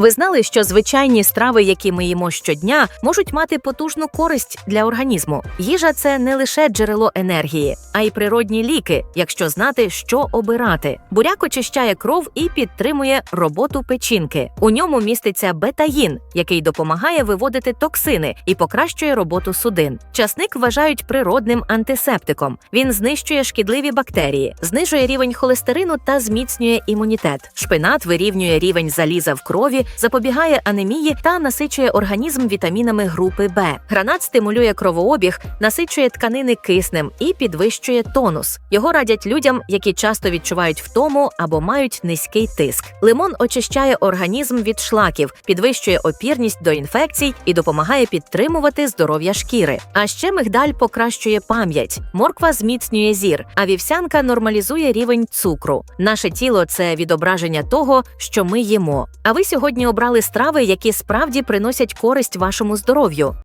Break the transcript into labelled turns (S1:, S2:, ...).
S1: Ви знали, що звичайні страви, які ми їмо щодня, можуть мати потужну користь для організму. Їжа це не лише джерело енергії, а й природні ліки, якщо знати, що обирати. Буряк очищає кров і підтримує роботу печінки. У ньому міститься бетаїн, який допомагає виводити токсини і покращує роботу судин. Часник вважають природним антисептиком. Він знищує шкідливі бактерії, знижує рівень холестерину та зміцнює імунітет. Шпинат вирівнює рівень заліза в крові, запобігає анемії та насичує організм вітамінами групи Б. Гранат стимулює кровообіг, насичує тканини киснем і підвищує тонус. Його радять людям, які часто відчувають втому або мають низький тиск. Лимон очищає організм від шлаків, підвищує опірність до інфекцій і допомагає підтримувати здоров'я шкіри. А ще мигдаль покращує пам'ять, морква зміцнює зір, а вівсянка нормалізує рівень цукру. Наше тіло це відображення того, що ми їмо. А ви сьогодні обрали страви, які справді приносять користь вашому здоров'ю.